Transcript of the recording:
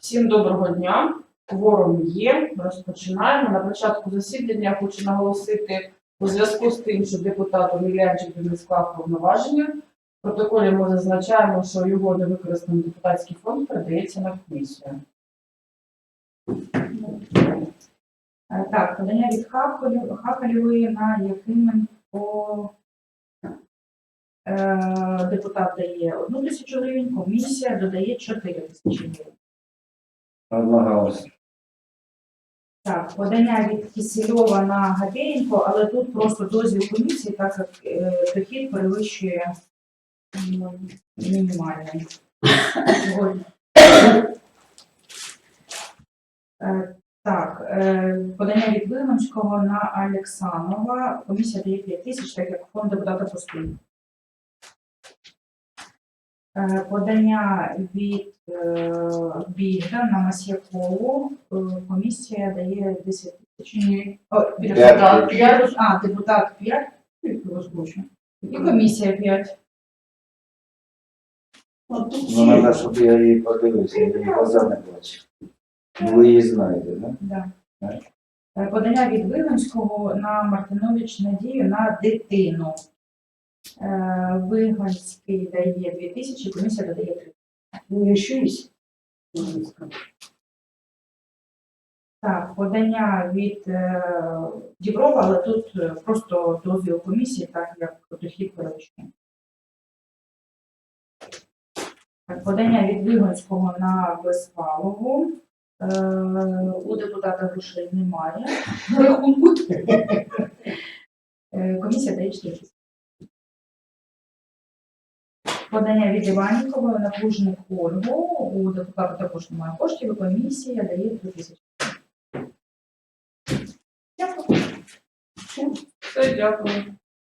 Всім доброго дня. Кворум є. Розпочинаємо. На початку засідання хочу наголосити у зв'язку з тим, що депутат Омілянчик не склав повноваження. В протоколі ми зазначаємо, що його невикористаний депутатський фонд передається на комісію. Е, Так, подання від Хакалєвої на Якименко е, депутат дає одну тисячу гривень, комісія додає 4 тисячі гривень. Одноголосно. Так, подання від Кисельова на Габєєнко, але тут просто дозвіл комісії, так як е, дохід перевищує мінімальний. Сьогодні. Е, Так, е, подання від Вигонського на Олексанова. Комісія дає 5 тисяч, так як фонд депутата пустий. Е, Подання від е, Бігда на Масьякову. Е, Комісія дає 10 тисяч. Ні. Депутат 5. А, депутат 5. І комісія 5. Ну, треба, щоб я її подивився, я її глаза не бачив. Ну, Ви її знаєте, да? Да. Так. Подання від Виганського на Мартинович Надію на дитину. Е, Виганський дає 2 тисячі, комісія додає 3. Ну, еще есть. Так, подання від е, Діброва, але тут е, просто дозвіл комісії, так як дохід перевищує. Так, подання від Виганського на Безпалову. У депутата грошей немає. Комісія дає 4 тисячі. Подання від Іваннікової на Плужник Ольгу. У депутата також немає коштів, і комісія дає 3 тисячі. Дякую. Все, дякую.